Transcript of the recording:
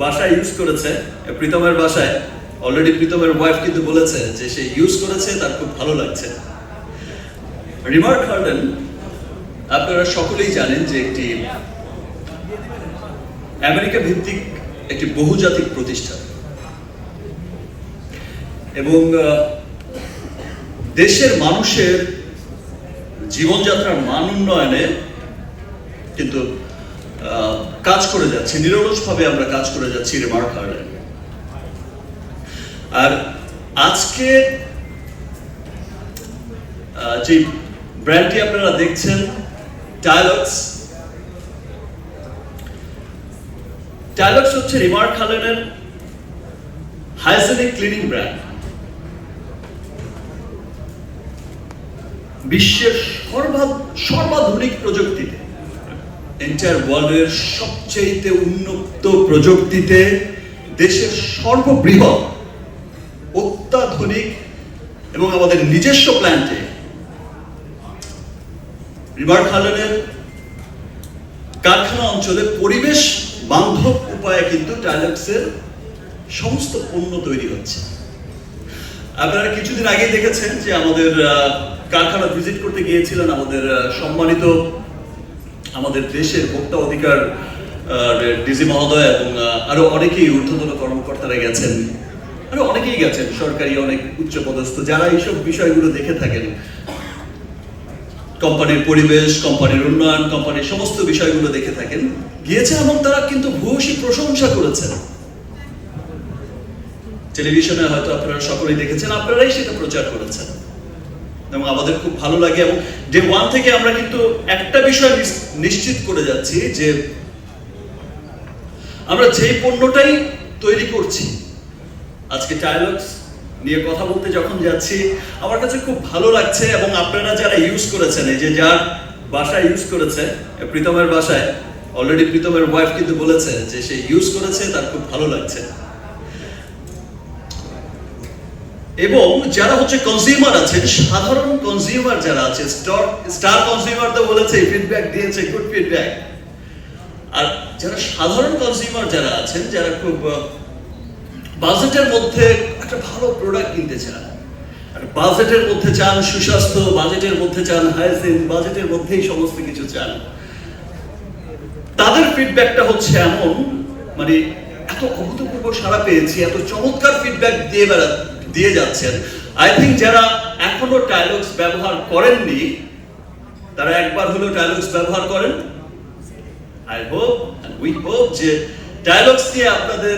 বাসায় ইউজ করেছে। প্রীতমের বাসায় অলরেডি প্রীতমের ওয়াইফ কিন্তু বলেছে যে সে ইউজ করেছে, তার খুব ভালো লাগছে। রিমার্ক হার্ডেন আপনারা সকলেই জানেন যে একটি আমেরিকা ভিত্তিক একটি বহুজাতিক প্রতিষ্ঠান। এবং দেশের মানুষের জীবনযাত্রার মান উন্নয়নে কিন্তু কাজ করে যাচ্ছি, নিরলসভাবে আমরা কাজ করে যাচ্ছি রিমার্ক হার্ডেন আর আজকে যে ব্র্যান্ডটি আপনারা দেখছেন টাইলক্স টাইলক্স হচ্ছে রিমার্ক হালেনের হাইজেনিক ক্লিনিং ব্র্যান্ড বিশ্বের সর্বা, সর্বাধুনিক প্রযুক্তিতে। এন্টায়ার ওয়ার্ল্ডের সবচেয়ে উন্নত প্রযুক্তিতে দেশের সর্ববৃহৎ, অত্যাধুনিক এবং আমাদের নিজস্ব প্ল্যান্টে রিভার খালেনের কারখানা অঞ্চলে পরিবেশ বান্ধব উপায়ে কিন্তু টাইলক্সের সমস্ত পণ্য তৈরি হচ্ছে। আপনারা কিছুদিন আগে দেখেছেন যে আমাদের কারখানা ভিজিট করতে গিয়েছিলেন আমাদের সম্মানিত আমাদের দেশের ভোক্তা অধিকার ডিজি মহোদয় এবং আরও অনেকেই ঊর্ধ্বতন কর্মকর্তারা গেছেন। আরও অনেকেই গেছেন, সরকারি অনেক উচ্চপদস্থ যারা এইসব বিষয়গুলো দেখে থাকেন। কোম্পানির পরিবেশ, কোম্পানির উন্নয়ন, কোম্পানির সমস্ত বিষয়গুলো দেখে থাকেন। গিয়েছে এবং তারা কিন্তু ভূয়সী প্রশংসা করেছেন। টেলিভিশনে হয়তো আপনারা সকলেই দেখেছেন, আপনারাই সেটা প্রচার করেছেন। এবং আমাদের খুব ভালো লাগে এবং ডে ওয়ান থেকে আমরা কিন্তু একটা বিষয় নিশ্চিত করে যাচ্ছি যে আমরা যেই পণ্যটাই তৈরি করছি, আজকে টাইলক্স নিয়ে কথা বলতে যখন যাচ্ছি, আমার কাছে খুব ভালো লাগছে এবং আপনারা যারা ইউজ করেছেন, এই যে যার বাসায় ইউজ করেছে, প্রীতমের বাসায় অলরেডি প্রীতমের ওয়াইফ কিন্তু বলেছে যে সে ইউজ করেছে, তার খুব ভালো লাগছে। এবং যারা হচ্ছে কনজিউমার আছেন, সাধারণ কনজিউমার যারা আছে স্টার স্টার কনজিউমার তো বলেছে ফিডব্যাক দিয়েছে গুড ফিডব্যাক আর যারা সাধারণ কনজিউমার যারা আছেন, যারা খুব বাজেটের মধ্যে একটা ভালো প্রোডাক্ট কিনতে চান, আর বাজেটের মধ্যে চান সুস্বাস্থ্য বাজেটের মধ্যে চান হাইজিন বাজেটের মধ্যেই সমস্ত কিছু চান, তাদের ফিডব্যাকটা হচ্ছে এমন মানে এত অভূতপূর্ব সারা পেয়েছি, এত চমৎকার ফিডব্যাক দিয়ে বেড়া, দিয়ে যাচ্ছেন। আই থিঙ্ক যারা এখনও টাইলক্স ব্যবহার করেননি, তারা একবার হলেও টাইলক্স ব্যবহার করেন। আই হোপ উই হোপ যে ডায়লগস দিয়ে আপনাদের